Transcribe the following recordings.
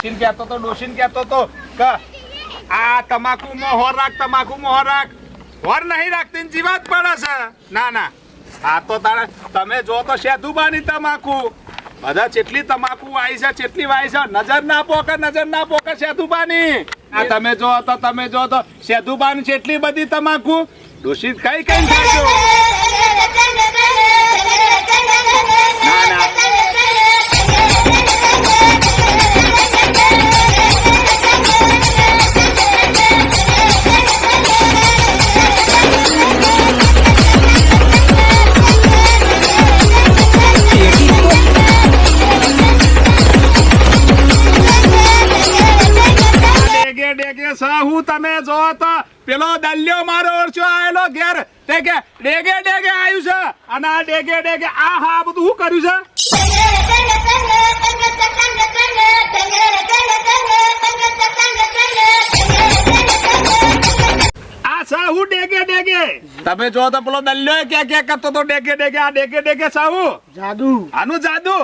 ડોશીન કહેતો તો, ડોશીન કહેતો તો, કે, આ તમાકુ મોહર હોર રાખ, તમાકુ મોહર રાખ. હોર નહીં રાખતી જીવાત પડે છે. ના ના. આ તો તારે, તમે જો તો શેધુબાની તમાકુ. બધા જેટલી તમાકુ વાઈ છે, જેટલી વાય છે. નજર ના પોકે, નજર ના પોકે શેધુબાની. આ તમે જો તો, તમે જો તો, શેધુબાની જેટલી બધી તમાકુ. દૂષિત કઈ કઈ ખાજો. ના ના. ડેગે તમે જો તો પેલો દલ્યો મારો ઓરછો આયેલો ઘેર તે કે ડેગે ડેગે આવ્યું છે. અને આ ડેગે ડેગે આ હા બધું શું કર્યું છે? આ સાહુ ડેગે ડેગે. તમે જો તો પેલો દલ્યો કે કે કરતો તો ડેગે ડેગે આ ડેગે ડેગે સાહુ જાદુ. આનું જાદુ?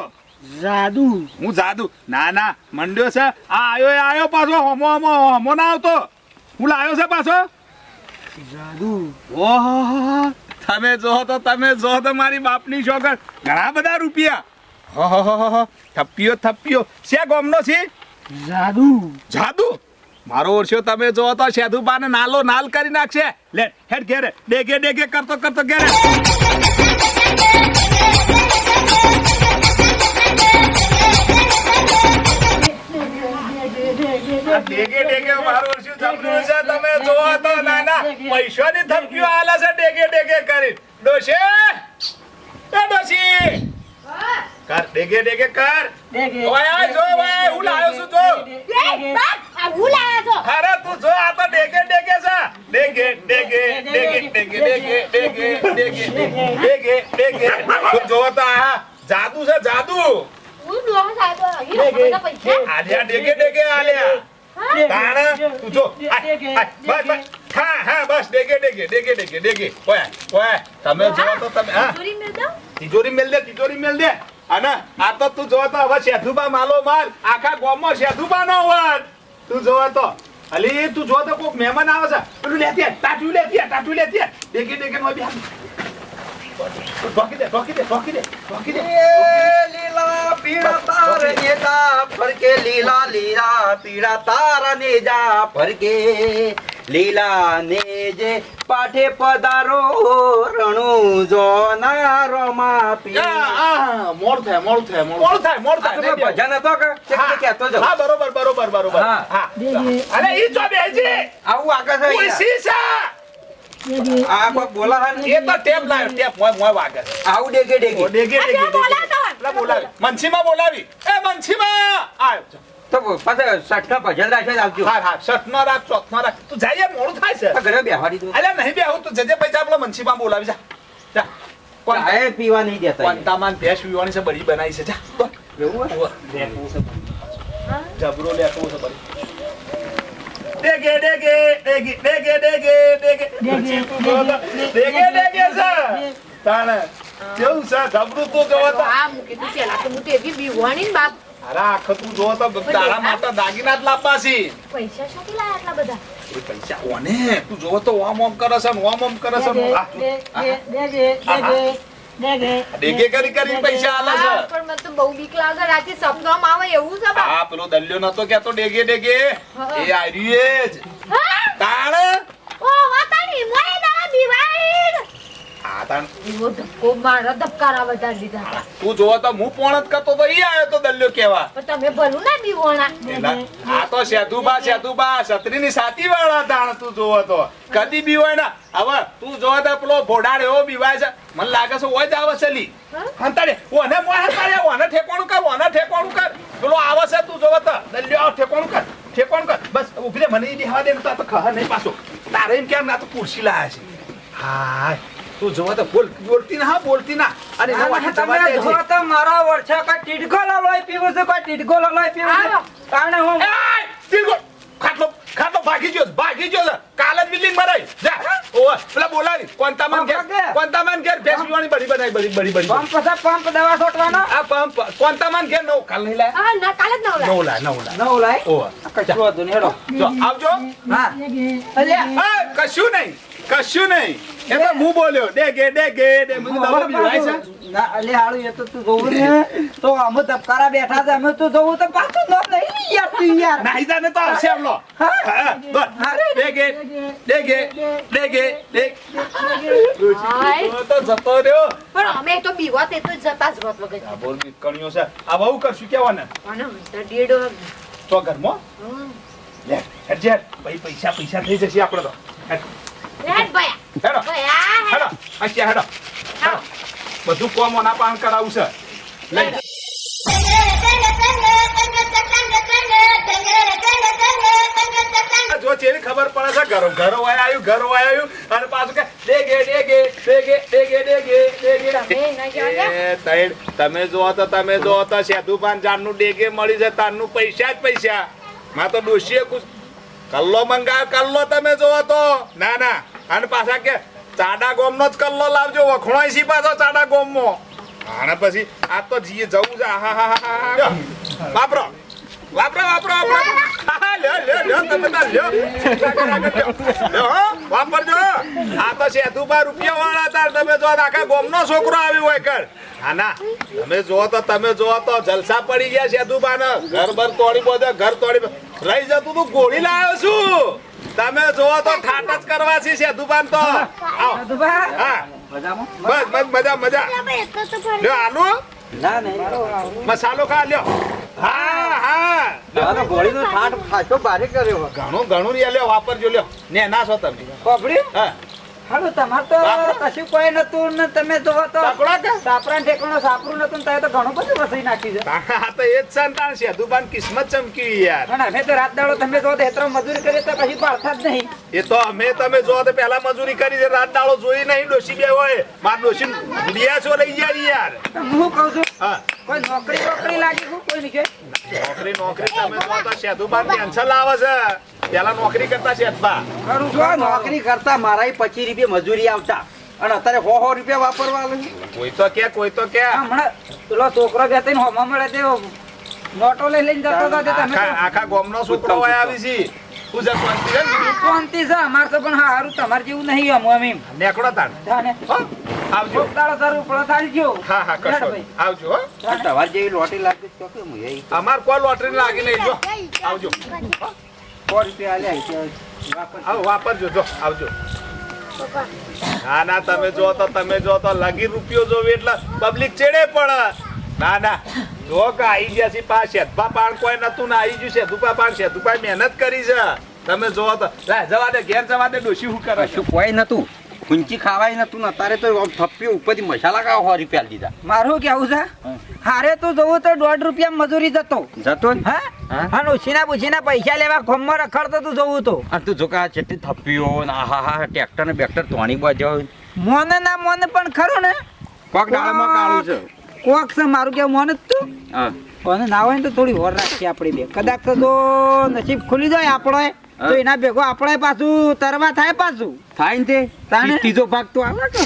જાદુ. હું જાદુ. ના ના મંડ્યો છે. આ આયો આયો પાછો હોમો હોમો હોમો ના આવતો. હું લાયો છે પાછો? જાદુ. ઓહો તમે જો તો તમે જો તો મારી બાપની છોકર ઘણા બધા રૂપિયા. હો હો હો. થપ્પીઓ થપ્પીઓ. છે ગોમનો છે? જાદુ. જાદુ? મારો ઓરછો તમે જો તો શેધુબાને નાલો નાલ કરી નાખશે. લે હેડ ઘેરે. ડેગે ડેગે કરતો કરતો ઘેરે. ડેગે ડેગે મારું ઓરછો જબરું છે? તમે જોવો તો નાના પૈસાની થપ્પીઓ આલે છે ડેગે ડેગે કરી. ડોશે! એ ડોશી! કર ડેગે ડેગે કર. ઓય આ જો ઓય હું લાયો છું જો. અરે તું જો આ તો ડેગે ડેગે છે. ડેગે ડેગે ડેગે ડેગે ડેગે ડેગે ડેગે ડેગે ડેગે તું જોવો તો આ જાદુ છે જાદુ. આલ્યા ડેગે ડેગે આલ્યા. તાણા? તું જો બસ બસ. હા હા બસ ડેગે ડેગે ડેગે ડેગે ડેગે ઓય ઓય તમે જો તો તમે હા. તિજોરી મેલ દે. તિજોરી મેલ દે અને આ તો તું જોવા તો હવે શેઠુબા માલો માલ આખા ગામમાં શેઠુબા નો વર તું જોવા તો. અલી તું જો તો કોક મહેમાન આવે છે. પેલું લેતી ટાટુ લેતી ટાટુ લેતી. ડેગે ડેગે નો બી ઢોકી દે ઢોકી દે ઢોકી દે ઢોકી દે લીલા પીળા તાર નેજા ફરકે લીલા લીલા પીળા તાર નેજા ફરકે. લીલા નેજે પાઠે પધારો રણુ જોનારો માં પિયા મોર મોડ થાય મોડ થાય મોર થાય. મોર થાય. ભજન હતો કે? તે હા, કહેતો જાઉં. હા બરોબર બરોબર બરોબર. હા. હા. અરે ઈ જો બેજી આવું આગળ છે. ઉલસી છે આ કોઈ બોલા? એ તો ટેપ લાવ્યો ટેપ મોય મોય વાગે. આવું ડેગે ડેગે ઓ, ડેગે ડેગે. બોલાવી. એ તો પાછા સઠના ભજન રાખે જ આવજો હા હા શર્ટનો રાખ ચોથનો રાખ. તું જાય મોડું થાય છે. ઘરે બેહાડી દઉં અલ્યા નહીં બેહું તું. જજે પૈસા આપણે મનસીમાં બોલાવી જા. જા. કોણ? ચાય પીવા નહીં દેતા. કોંતામાં ભેંસ પીવાની છે બળી બનાવી છે. જા. એવું છે. જબરો લેતો છે બળી ડેગે ડેગે ડેગે ડેગે ડેગે ડેગે ડેગે ડેગે છે તાણે કેવું છે જબરું તું જોવો તો અરે આખો તું જો તો તારા માટે દાગીના જ લાવવા છે. પૈસા શોધી લાયા આટલા બધા? એ પૈસા ઓને તું જો તો ઓમ ઓમ કરે છે ઓમ ઓમ કરે છે આ ડેગે કરી કરી પૈસા આલે છે. પણ મને તો બહુ બીક લાગે. રાતે સપનામાં આવે એવું છે. પેલો દલ્યો નતો કેતો ડેગે ડેગે. એ આર્યું જ. હા? તાણ? ઓ, વાતાની, મોય દાડા દિવાળી. તાણ એવો ધક્કો મારા ધબકારા વધારી દીધા હતા. તું જોવો તો હું પોણ જ કરતો તો ઈ આયો તો દલ્યો કેવા. પણ તમે ભલું ના દીવોણા. આ તો સેતુબા સેતુબા છત્રીની સાતી વાળા તાણ તું જોવો તો. કદી બીવાય ના. હવે તું જોવો તો પેલો ભોડાડ એવો બીવાય છે. મને લાગે છે ઓય જ આવે છે લી. હંતાડે. ઓને મોય હંતાડે. ઓને ઠેકોણું કર ઓને ઠેકોણું કર. પેલો આવે છે તું જોવો તો. દલ્યો ઠેકોણું કર ઠેકોણું કર. બસ ઊભી રે મને ઈ બેહવા દે તો આ નહીં પાછો. તારે એમ કેમ ના તો ખુરશી લાયા છે. હાય. તું જોવો તો બોલ બોલતી ના બોલતી ના. અને જવા તમે છે. જો તો મારા વર્ષે કા ટીડકો લલોય પીવું છું કા ટીડકો લલોય પીવું છું. કારણે તાણે હું એય! તીરગો! ખાટલો ખાટલો ભાગી ગયો છે, ભાગી ગયો કાલે જ બિલ્ડિંગ ભરાઈ જા. ઓ પેલા બોલાવી. કોંતામાન ઘેર પંપ વાગે. કોંતામાન ઘેર ભેંસ પીવાની બધી બનાવી બડી બડી બધી પંપ પછી પંપ દવા છોટવાનો? આ પંપ કોંતામાન ઘેર નવ કાલ નહીં લાય? હા ના કાલે જ નવરા નવ લાય નવ લાય. નવ લાય? ઓ કશું વાંધો નહીં હેડો. જો આવજો. હા. અલ્યા એ, કશું નહીં કશું નહીં. એ તો હું બોલ્યો? ડેગે ડેગે ડે મને દવા પીવડાય છે. ના અલ્યા હાળું એ તો તું જોવું ને તો અમે ધબકારા બેઠા છે અમે તો જોવું તો પાછું નો નહીં યાર તું યાર. નહીં જાને તો આવશે એમનો. ડેગે ડેગે ડેગે ડેગ હાય. તો તો જતો રહ્યો. પણ અમે તો બીવા એ તો જતા જ રોત વગર. આ બોલ કણિયો છે. આ બહુ કરશું કેવાને? અને તો ડેડો તો ઘરમાં? લે હેડ હેડ. ભાઈ પૈસા પૈસા થઈ જશે આપણે તો. હેડ. ભયા હેડો. હેડો. અચ્છા હેડો? હેડો બધું કોમ ઓના પાન કરાવું છે. લઈ જો. ચેવી ખબર પડે છે ઘરો ઘરો વાય આવ્યું ઘરો વાય આવ્યું અને પાછું કે ડેગે ડેગે ડેગે ડેગે ડેગે ડેગે. તમે જો તો તમે જો તો સેદુપાન જાનનું ડેગે મળી છે તારનું પૈસા જ પૈસા. માં તો ડોશીએ કલ્લો મંગાવ કલ્લો તમે જોવો તો. ના ના. અને પાછા કે ચાડા ગોમનો જ કલ્લો લાવજો, વખણાય સી પાછો ચાડા ગોમમાં અને પછી આ તો જીએ જવું છે હા હા હા વાપરો. વાપરો વાપરો વાપરજો. આ તો સેતુબા રૂપિયા વાળા તાર, તમે જો આખા ગોમનો છોકરો આવ્યો હોય કર. હા, ના. તમે જો તો, તમે જો તો જલસા પડી ગયા સેતુબા ને ઘર બર તોડી બોધે ઘર તોડી. રહી જતું તું, ગોળી લાવ્યો છું. તમે જોવો તો ઠાટ જ કરવા છે દુકાન તો. આવો. દુબા હા. મજામાં બસ બસ મજા મજા. લ્યો આલુ? ના નહીં. મસાલો ખા લ્યો. હા હા. ઘણું ઘણું લ્યો વાપરજો લ્યો. ને ના છો તમે. કોપડી હા. હાલો તમાર તો કશું કોઈ નતું ને તમે તો સાપરા ઠેકાણો સાપરું નતું ને તો ઘણું બધું વસાઈ નાખી છે. આ તો એ જ સંતાન છે. દુબાન કિસ્મત ચમકી યાર. પણ અમે તો રાત દાડો તમે જો હેતરો મજૂરી કરી તો કશું પાડતા જ નહીં. એ તો અમે તમે જો તો પહેલા મજૂરી કરી છે રાત દાડો જોઈ નહીં ડોશી બે હોય. માર ડોશી લિયા છો લઈ જાય યાર. હું કહું છું કોઈ નોકરી નોકરી લાગી હું કોઈ નહીં કે નોકરી નોકરી તમે તો શેધુબાન કેન્સલ લાવે છે. પેલા નોકરી કરતા છે જો નોકરી કરતા મારા પચીસ રૂપિયા મજૂરી આવતા અને અત્યારે સો સો રૂપિયા વાપરવા કોઈ તો કે કોઈ તો કે હમણાં પેલો છોકરો બે ત્રણ હોમા મળે તે નોટો લઈ લઈને જતો હતો આખા આખા ગામનો છોકરો આવી છે શાંતિ છે ને? અમારે તો પણ સારું તમારે જેવું નહીં અમુ એમ તાણ આવજો તારું હા હા કશો આવજો હો આ જેવી લોટરી લાગતી અમાર કોઈ લોટરી લાગી નહીં જો આવજો સો રૂપિયા આલ્યા છે. વાપર. આવો વાપરજો જો આવજો. ના ના તમે જો તો તમે જો તો લગી રૂપિયો જોવે એટલે પબ્લિક ચેડે પડે. ના ના જો કે આઈ ગયા છે પા શેધભા પાણ કોઈ નતું ને આઈ ગયું શેધુપા પાણ શેધુપા મહેનત કરી છે. તમે જો તો. જવા દે ઘેર જવા દે ડોશી શું કરે છે? કોઈ નતું? ઊંચી ખાવાય નતું ને અત્યારે તો થપ્પી ઉપરથી મસાલા કાવ સો રૂપિયા દીધા. મારું કેવું છે? હારે તું જવું તો દોઢ રૂપિયા મજૂરી જતો. જતો હા? હા? અને ઉછીના પૂછીના પૈસા લેવા ખોમમાં રખડતો તું જવું તો. આ તું જો કે આ જેટલી થપ્પીઓ ને આહા હા ટ્રેક્ટર ને બેક્ટર તોણી બાજુ મોને ના મોને પણ ખરો ને? કોક ડાળમાં કાળું છે. કોક છે મારું કેવું મોને જ તું. હા. અને ના હોય ને તો થોડી હોર રાખીએ આપણી બે. કદાચ તો નસીબ ખુલી જાય આપણો તો એના ભેગો આપણે પાછું તરવા થાય પાછું. થાય ને તે તાણે? ત્રીજો ભાગ તો આવે કે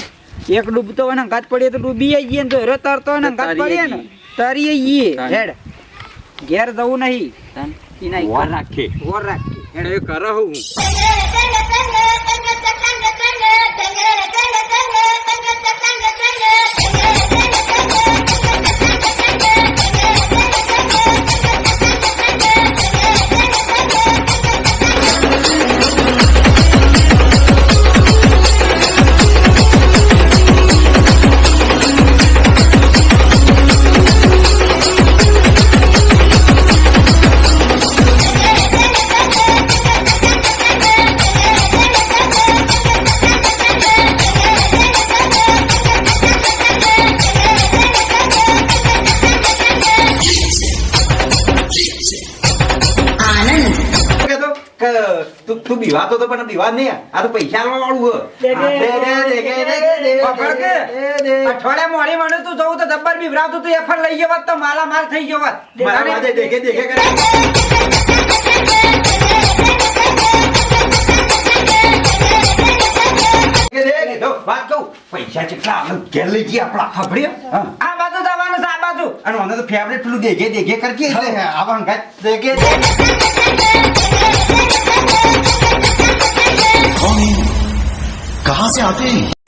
એક ડૂબતો હોય ને ગાત પડીએ તો ડૂબી જઈએ ને તો હેરો તરતો હોય ને ગાત પડીએ ને. તરીએ જઈએ હેડ. ઘેર જવું નહીં. તાન. એના વર રાખે. હોર રાખીએ એને એ કરે હું. કહેતો તું બીવા તો પણ બીવા નહીં આ. તો પૈસા લેવા વાળું અઠવાડિયા મોડી મને તું જવું તો જબ્બર બીવરાતું તું એફર લઈ જવાત તો માલા માલ થઈ જવાત દેખે દેખે વાત પૈસા કેટલા આપણે. આ બાજુ જવાનું આ બાજુ. અને મને તો ફેવરેટ પેલું દેખે દેખે કરતી એટલે આવા દેખે. 从哪里来？